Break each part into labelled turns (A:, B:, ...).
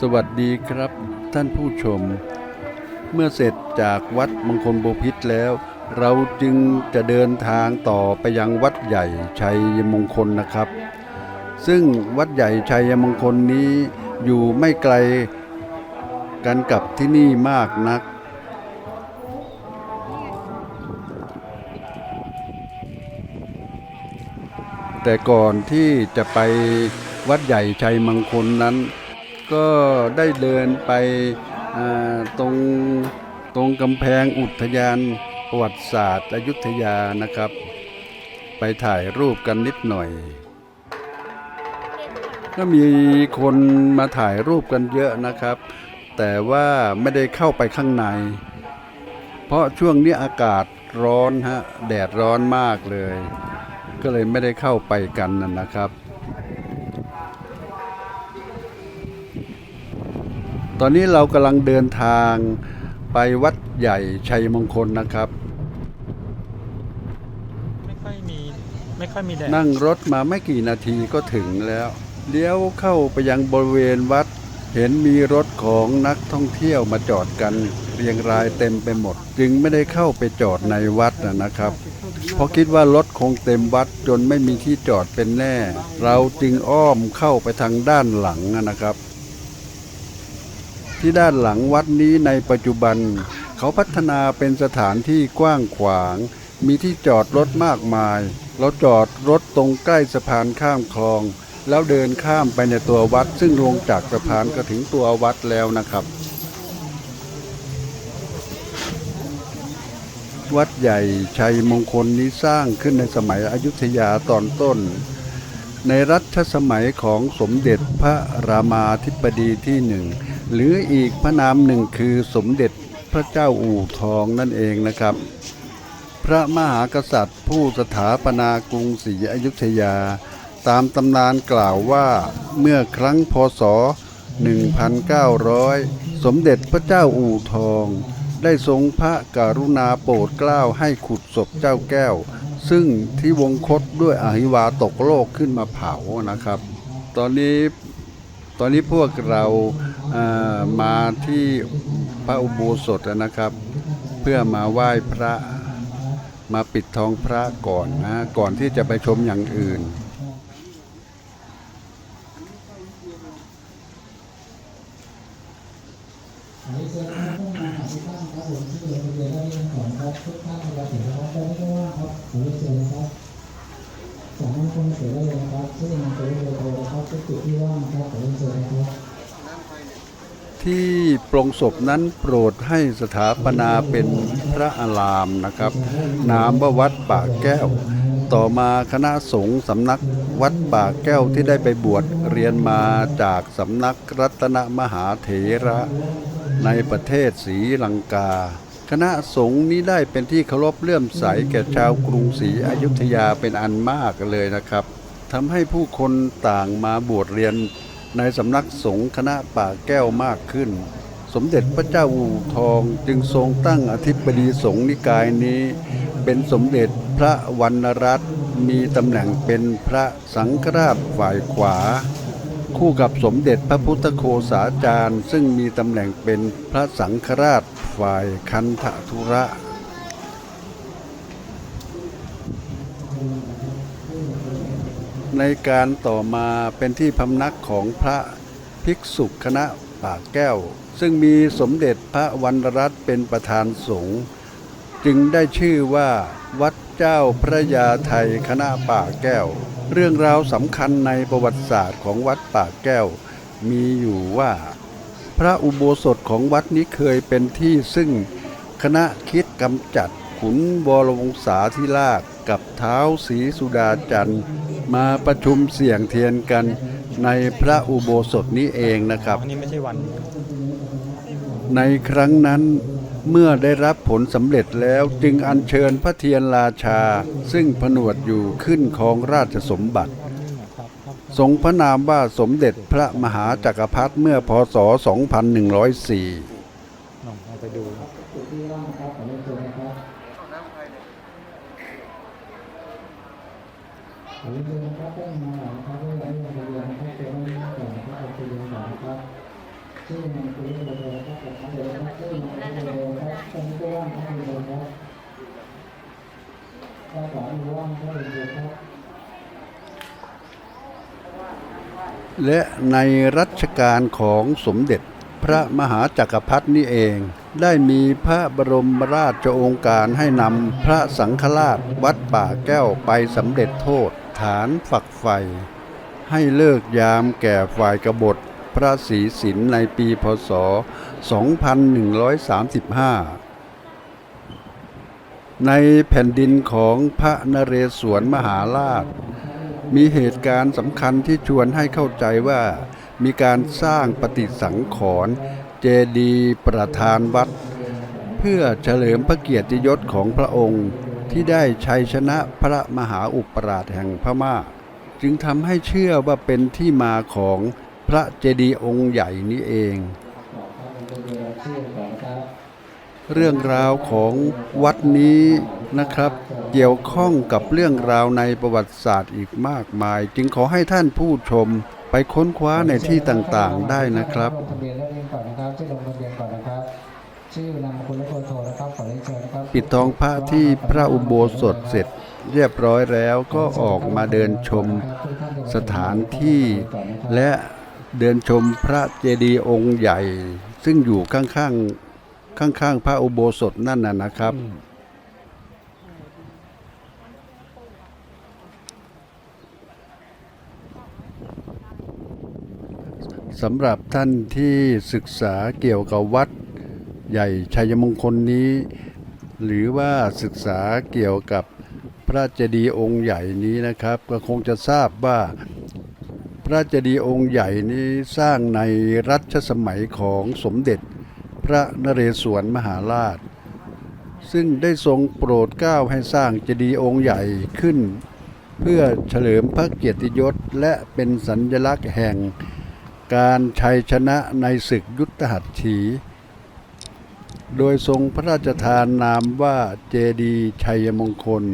A: สวัสดีครับท่านผู้ชม เมื่อเสร็จจากวัดมงคลบพิตรแล้ว เราจึงจะเดินทางต่อไปยังวัดใหญ่ชัยมงคลนะครับ ซึ่งวัดใหญ่ชัยมงคลนี้อยู่ไม่ไกลกันกับที่นี่มากนัก แต่ก่อนที่จะไปวัดใหญ่ชัยมงคลนั้น ก็ได้เดินไปตรงตรงกำแพงอุทยานประวัติศาสตร์อยุธยานะครับ ไปถ่ายรูปกันนิดหน่อย ก็มีคนมาถ่ายรูปกันเยอะนะครับ แต่ว่าไม่ได้เข้าไปข้างใน เพราะช่วงนี้อากาศร้อนฮะแดดร้อนมากเลย ก็เลยไม่ได้เข้าไปกันนะครับ ตอนนี้เรากำลังเดินทางไปวัดใหญ่ชัยมงคลนะครับ
B: ไม่ค่อยมีไม่ค่อยมีแดด
A: นั่งรถมาไม่กี่นาทีก็ถึงแล้วเลี้ยวเข้าไปยังบริเวณวัด เห็นมีรถของนักท่องเที่ยวมาจอดกัน เรียงรายเต็มไปหมด จึงไม่ได้เข้าไปจอดในวัดนะนะครับ เพราะคิดว่ารถคงเต็มวัดจนไม่มีที่จอดเป็นแน่ เราจึงอ้อมเข้าไปทางด้านหลังนะครับ ที่ด้านหลังวัดนี้ในปัจจุบัน เขาพัฒนาเป็นสถานที่กว้างขวาง มีที่จอดรถมากมาย เราจอดรถตรงใกล้สะพานข้ามคลอง แล้วเดินข้ามไปในตัววัด ซึ่งลงจากสะพานก็ถึงตัววัดแล้วนะครับ วัดใหญ่ชัยมงคลนี้สร้างขึ้นในสมัยอยุธยาตอนต้นในรัชสมัยของสมเด็จพระรามาธิบดีที่หนึ่ง หรืออีกพระนามหนึ่งคือสมเด็จพระเจ้าอู่ทองนั่นเองนะครับ พระมหากษัตริย์ผู้สถาปนากรุงศรีอยุธยา ตามตำนานกล่าวว่าเมื่อครั้งพศ 1900 สมเด็จพระเจ้าอู่ทอง ได้ทรงพระกรุณาโปรดเกล้าให้ขุดศพเจ้าแก้ว ซึ่งที่วงคตด้วยอหิวาตกโลกขึ้นมาเผานะครับ ตอนนี้ตอนนี้พวกเรา มาที่พระอุโบสถนะครับ เพื่อมาไหว้พระมาปิดทองพระก่อนนะก่อนที่จะไปชมอย่างอื่น
C: อันนี้เชิญท่ามาทุกท่ามที่ลงทะเบียได้ที่ก่อนครับทุกท่านเราถึงนะครับได้ไม่ว่านเสามารถเสียได้เลยนะครับชื่จุดที่ว่างนะครับขอเรียนเชิญนะครับ
A: ที่ปรงศพนั้นโปรดให้สถาปนาเป็นพระอารามนะครับ นามว่าวัดป่าแก้ว ต่อมาคณะสงฆ์สำนักวัดป่าแก้วที่ได้ไปบวชเรียนมาจากสำนักรัตนมหาเถระในประเทศศรีลังกา คณะสงฆ์นี้ได้เป็นที่เคารพเลื่อมใสแก่ชาวกรุงศรีอยุธยาเป็นอันมากเลยนะครับทำให้ผู้คนต่างมาบวชเรียน ในสำนักสงฆ์คณะป่าแก้วมากขึ้น สมเด็จพระเจ้าอู่ทองจึงทรงตั้งอธิบดีสงฆ์นิกายนี้ เป็นสมเด็จพระวรรณรัตน์มีตำแหน่งเป็นพระสังฆราชฝ่ายขวา คู่กับสมเด็จพระพุทธโฆษาจารย์ ซึ่งมีตำแหน่งเป็นพระสังฆราชฝ่ายคันธทุระ ในการต่อมาเป็นที่พำนักของพระภิกษุคณะป่าแก้ว ซึ่งมีสมเด็จพระวรรณรัตน์เป็นประธานสงฆ์จึงได้ชื่อว่าวัดเจ้าพระยาไทยคณะป่าแก้ว เรื่องราวสำคัญในประวัติศาสตร์ของวัดป่าแก้ว มีอยู่ว่า พระอุโบสถของวัดนี้เคยเป็นที่ซึ่งคณะคิดกำจัดขุนวรวงศาธิราชกับเท้าสีสุดาจันทร์ มาประชุมเสี่ยงเทียนกันในพระอุโบสถนี้เองนะครับ
B: อันนี้ไม่ใช่วัน
A: ในครั้งนั้นเมื่อได้รับผลสำเร็จแล้วจึงอัญเชิญพระเทียนราชา ซึ่งผนวดอยู่ขึ้นของราชสมบัติ
B: วันนี้เหรอครับครับ
A: ทรงพระนามว่าสมเด็จพระมหาจักรพรรดิเมื่อพศ 2104
B: ลองเอาไปดู
C: จุดที่ ถ้าขอนุญาตครับคุณผู้ชมครับ
A: และในรัชกาลของสมเด็จพระมหาจักรพรรดินี่เอง ได้มีพระบรมราชโองการให้นำพระสังฆราชวัดป่าแก้วไปสำเร็จโทษฐานฝักไฟ ให้เลิกยามแก่ฝ่ายกบฏพระศรีสินในปีพศ 2135 ในแผ่นดินของพระนเรศวรมหาราช มีเหตุการณ์สำคัญที่ชวนให้เข้าใจว่า มีการสร้างปฏิสังขรณ์เจดีย์ประธานวัด เพื่อเฉลิมพระเกียรติยศของพระองค์ที่ได้ชัยชนะพระมหาอุปราชแห่งพม่า จึงทำให้เชื่อว่าเป็นที่มาของพระเจดีย์องค์ใหญ่นี้เอง
C: บอกครับเป็นเวลาชื่อของครับ
A: เรื่องราวของวัดนี้นะครับ เกี่ยวข้องกับเรื่องราวในประวัติศาสตร์อีกมากมาย จึงขอให้ท่านผู้ชมไปค้นคว้าในที่ต่างๆได้นะครับ
C: ลงทะเบียนแล้วเรียนก่อนนะครับชื่อลงทะเบียนก่อนนะครับชื่อนามสกุลและเบอร์โทรนะครับขอเรียนเชิญครับ
A: ปิดทองพระที่พระอุโบสถเสร็จเรียบร้อยแล้วก็ออกมาเดินชมสถานที่ และเดินชมพระเจดีย์องค์ใหญ่ ซึ่งอยู่ข้างๆ ข้างๆพระอุโบสถนั่นน่ะนะครับ สำหรับท่านที่ศึกษาเกี่ยวกับวัดใหญ่ชัยมงคลนี้ หรือว่าศึกษาเกี่ยวกับพระเจดีย์องค์ใหญ่นี้นะครับ ก็คงจะทราบว่าพระเจดีย์องค์ใหญ่นี้สร้างในรัชสมัยของสมเด็จ พระนเรศวรมหาราช ซึ่งได้ทรงโปรดเกล้าให้สร้างเจดีย์องค์ใหญ่ขึ้น เพื่อเฉลิมพระเกียรติยศและเป็นสัญลักษณ์แห่งการชัยชนะในศึกยุทธหัตถี โดยทรงพระราชทานนามว่าเจดีย์ชัยมงคล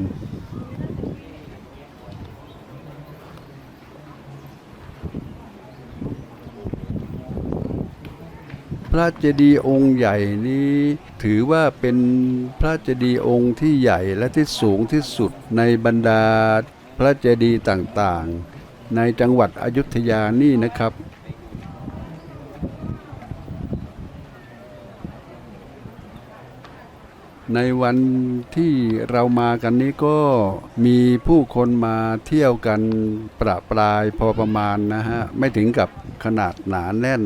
A: ระเจดีย์องค์ใหญ่นี้ ถือว่าเป็นพระเจดีย์องค์ที่ใหญ่และที่สูงที่สุดในบรรดาพระเจดีย์ต่างๆ ในจังหวัดอยุธยานี่นะครับในวันที่เรามากันนี้ก็มีผู้คนมาเที่ยวกันประปรายพอประมาณนะฮะ ไม่ถึงกับขนาดหนาแน่น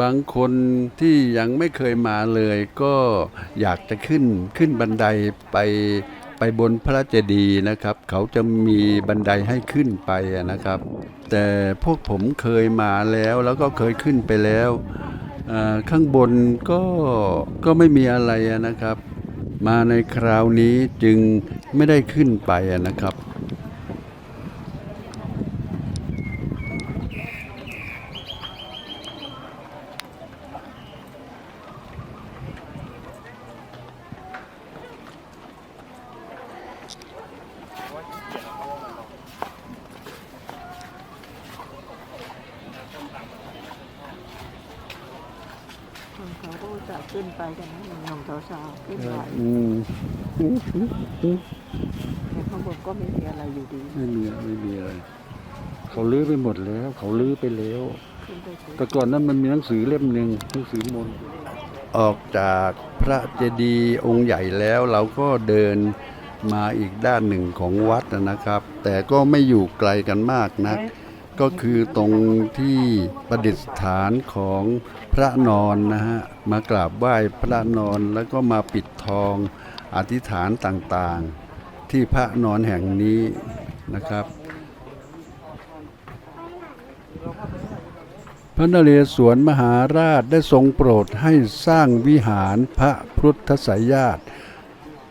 A: บางคนที่ยังไม่เคยมาเลยก็อยากจะขึ้นขึ้นบันไดไปไปบนพระเจดีย์นะครับ เขาจะมีบันไดให้ขึ้นไปนะครับ แต่พวกผมเคยมาแล้วแล้วก็เคยขึ้นไปแล้วข้างบนก็ก็ไม่มีอะไรนะครับ มาในคราวนี้จึงไม่ได้ขึ้นไปนะครับ
D: คนเขาก็จะ ขึ้นไปกันนะหนุ่มสาวๆขึ้นไป
A: อืม
D: แต่ข้างบนก็ไม่มีอะไรอยู่ดี
A: ไม่มีไม่มีอะไร เขาลื้อไปหมดแล้ว เขาลื้อไปแล้ว แต่ก่อนนั้นมันมีหนังสือเล่มหนึ่งหนังสือมนออกจากพระเจดีย์องค์ใหญ่แล้วเราก็เดินมาอีกด้านหนึ่งของวัดนะครับ แต่ก็ไม่อยู่ไกลกันมากนัก ก็คือตรงที่ประดิษฐานของพระนอนนะฮะมากราบไหว้พระนอนแล้วก็มาปิดทองอธิษฐานต่างๆ ที่พระนอนแห่งนี้นะครับ พระนเรศวรมหาราชได้ทรงโปรดให้สร้างวิหารพระพุทธไสยญาติ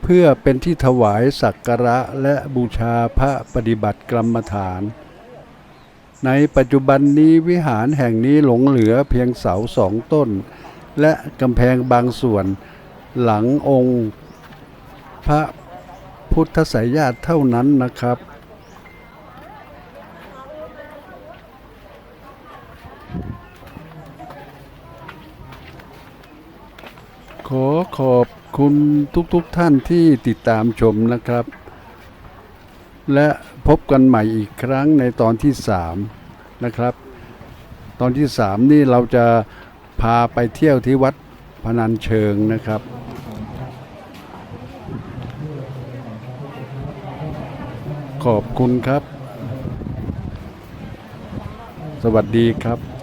A: เพื่อเป็นที่ถวายสักการะและบูชาพระปฏิบัติกรรมฐาน ในปัจจุบันนี้วิหารแห่งนี้หลงเหลือเพียงเสาสองต้น และกำแพงบางส่วนหลังองค์ พระพุทธไสยญาติเท่านั้นนะครับ ขอขอบคุณทุกๆทท่านที่ติดตามชมนะครับ และพบกันใหม่อีกครั้งในตอนที่สามนะครับ ตอนที่สามนี่เราจะพาไปเที่ยวที่วัดพนัญเชิงนะครับ ขอบคุณครับ สวัสดีครับ